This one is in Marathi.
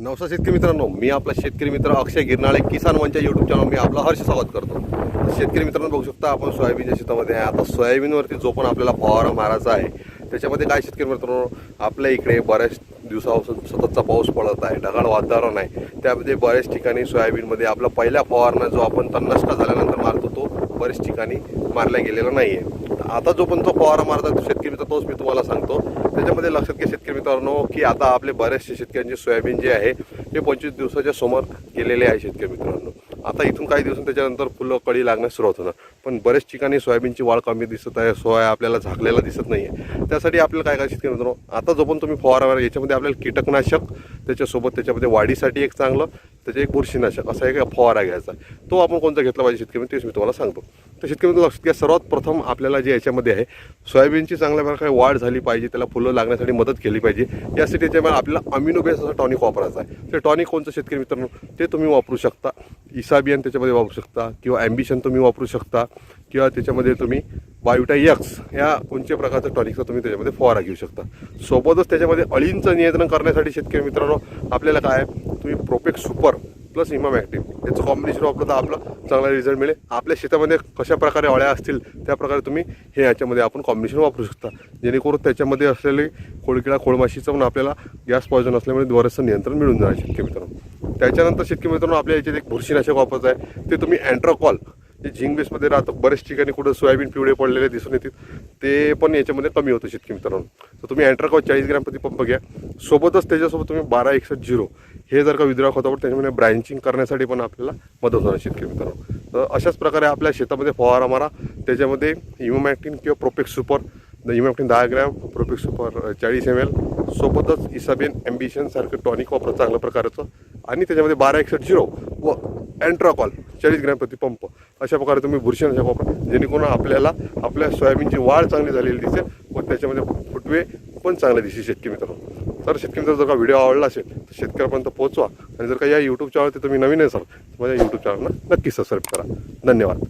नवसा शेतकरी मित्रांनो मी आपला शेतकरी मित्र अक्षय गिरनाळे किसान वनच्या युट्यूब चॅनल मी आपला हर्ष स्वागत करतो. तर शेतकरी मित्रांनो बघू शकता आपण सोयाबीनच्या शेतामध्ये आहे. आता सोयाबीनवरती जो पण आपल्याला फवारा मारायचा आहे त्याच्यामध्ये काय शेतकरी मित्रांनो आपल्या इकडे बऱ्याच दिवसापासून सततचा पाऊस पडत आहे ढगाळ वातावरण आहे. त्यामध्ये बऱ्याच ठिकाणी सोयाबीनमध्ये आपला पहिला फवारणा जो आपण तन्नष्ट झाल्यानंतर मारतो तो बऱ्याच ठिकाणी मारला गेलेला नाही आहे आता जो पण तो फवारा मारतात तो शेतकरी मित्र तोच मी तुम्हाला सांगतो. त्याच्यामध्ये लक्षात घ्या की आता आपले बऱ्याचशे शेतकऱ्यांचे सोयाबीन जे आहे ते पंचवीस दिवसाच्या समोर गेलेले आहे शेतकरी मित्रांनो. आता इथून काही दिवसांनी त्याच्यानंतर फुलं कळी लागण्यास सुरुवात होणार पण बऱ्याच ठिकाणी सोयाबीनची वाढ कमी दिसत आहे सोया आपल्याला झाकलेला दिसत नाही आहे त्यासाठी आपल्याला काय काय शेतकरी मित्रांनो? आता जोपर्यंत तुम्ही फवारा याच्यामध्ये आपल्याला कीटकनाशक त्याच्यासोबत त्याच्यामध्ये वाढीसाठी एक चांगलं त्याचे एक बुरशीनाशक असा एक फवारा घ्यायचा. तो आपण कोणता घेतला पाहिजे शेतकरी तेच मी तुम्हाला सांगतो. तर शेतकरी लक्षात घ्या सर्वात प्रथम आपल्याला जे याच्यामध्ये आहे सोयाबीनची चांगल्या प्रकारे वाढ झाली पाहिजे त्याला फुलं लागण्यासाठी मदत केली पाहिजे. यासाठी त्याच्यामुळे आपल्याला अमिनो बेस असं टॉनिक वापरायचा आहे. ते टॉनिक कोणतं शेतकरी मित्रांनो? ते तुम्ही वापरू शकता. इसाबियन त्याच्यामध्ये वापरू शकता किंवा ॲम्बिशन तुम्ही वापरू शकता किंवा त्याच्यामध्ये तुम्ही बायोटा यक्स या कोणत्या प्रकारचं टॉनिकचा तुम्ही त्याच्यामध्ये फवारा घेऊ शकता. सोबतच त्याच्यामध्ये अळींचं नियंत्रण करण्यासाठी शेतकरी मित्रांनो आपल्याला काय आहे, तुम्ही प्रोपेक्स सुपर प्लस इमाम ॲक्टिव्ह याचं कॉम्बिनेशन वापरलं तर आपलं चांगला रिझल्ट मिळेल. आपल्या शेतामध्ये कशा प्रकारे अळ्या असतील त्या प्रकारे तुम्ही हे याच्यामध्ये आपण कॉम्बिनेशन वापरू शकता. जेणेकरून त्याच्यामध्ये असलेले खोळकिळा खोळमाशीचं पण आपल्याला गॅस पॉयझन असल्यामुळे बरंचसं नियंत्रण मिळून जाणार शेतकरी मित्रांनो. त्याच्यानंतर शेतकरी मित्रांनो आपल्या याच्यात एक बुरशीनाशक वापरत आहे. ते तुम्ही अँट्रोकॉल जे झिंग बेसमध्ये राहतं बरेच ठिकाणी कुठं सोयाबीन पिवळे पडलेले दिसून येतील. ते पण याच्यामध्ये कमी होतं शेतकरी मित्रांनो. तर तुम्ही अँट्राकॉल चाळीस ग्रॅम प्रति पंप घ्या. सोबतच त्याच्यासोबत तुम्ही बारा एकसष्ट झिरो. हे जर का विद्राव खतावर त्याच्यामध्ये ब्रँचिंग करण्यासाठी पण आपल्याला मदत होणार शेतकरी मित्रांनो. तर अशाच प्रकारे आपल्या शेतामध्ये फवारा मारा. त्याच्यामध्ये इमोमॅक्टिन किंवा प्रोपेक्स सुपर इमॅक्टिन दहा ग्रॅम प्रोपेक्स सुपर चाळीस एम एल सोबतच इसाबेन ॲम्बिशनसारखं टॉनिक वापरा चांगल्या प्रकारचं. आणि त्याच्यामध्ये बारा एकसष्ट झिरो व अँट्राकॉल चाळीस ग्रॅम प्रति पंप. अशा प्रकारे तुम्ही बुरशीनाशक वापरा. जेणेकरून आपल्याला आपल्या सोयाबीनची वाढ चांगली झालेली दिसेल व त्याच्यामध्ये फुटवे पण चांगले दिसेल शेतकरी मित्रांनो. तर शेतकऱ्यांचा जर का व्हिडिओ आवडला असेल तर शेतकऱ्यापर्यंत पोहोचवा. आणि जर का या यूट्यूब चॅनलवरती तुम्ही नवीन असाल तर माझ्या यूट्यूब चॅनलला नक्की सबस्क्राईब करा. धन्यवाद.